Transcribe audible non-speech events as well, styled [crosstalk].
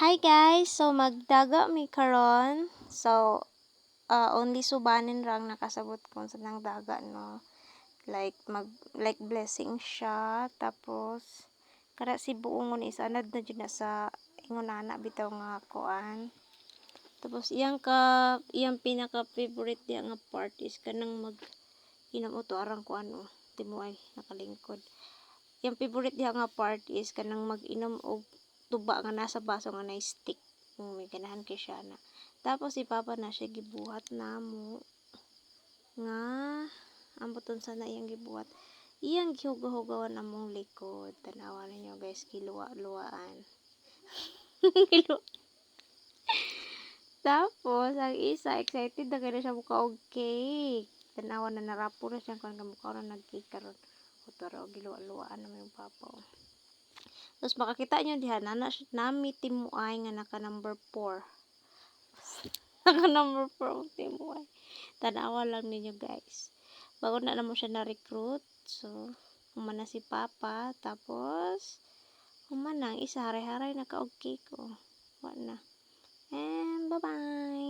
Hi guys, so magdaga mi karon. So uh, only subanin rang nakasabot ko sa nang daga no. Like mag like blessing siya tapos kada si buongon isanad na jud na sa ingon ana bitaw nga kuan. Tapos iyang ka iyang pinaka favorite diya nga part is kanang mag inom to arang kuan o timuay nakalingkod. Iyang favorite diya nga part is kanang mag-inom og tuba nga nasa baso nga nay stick. Mm, may ganahan kay siya na. Tapos si Papa na siya gibuhat namo nga amboton sana iyang gibuhat. Iyang gihugaw-hugawan among likod. Tanawa ninyo guys, giluwa-luwaan. [laughs] Giluwa. Tapos, ang isa, excited na kaya siya mukha og cake. Tanawa na narapo na siya kung mukha na nag-cake. O tara, giluwa-luwaan naman yung papa. Tapos makakita nyo diha, nana, nami timuay nga naka number 4. [laughs] naka number 4 ang timuay. Tanawa lang ninyo guys. Bago na naman siya na-recruit. So, humana si Papa. Tapos, humana ang isa, haray-haray naka og cake. Oh. Wa na. And, bye-bye!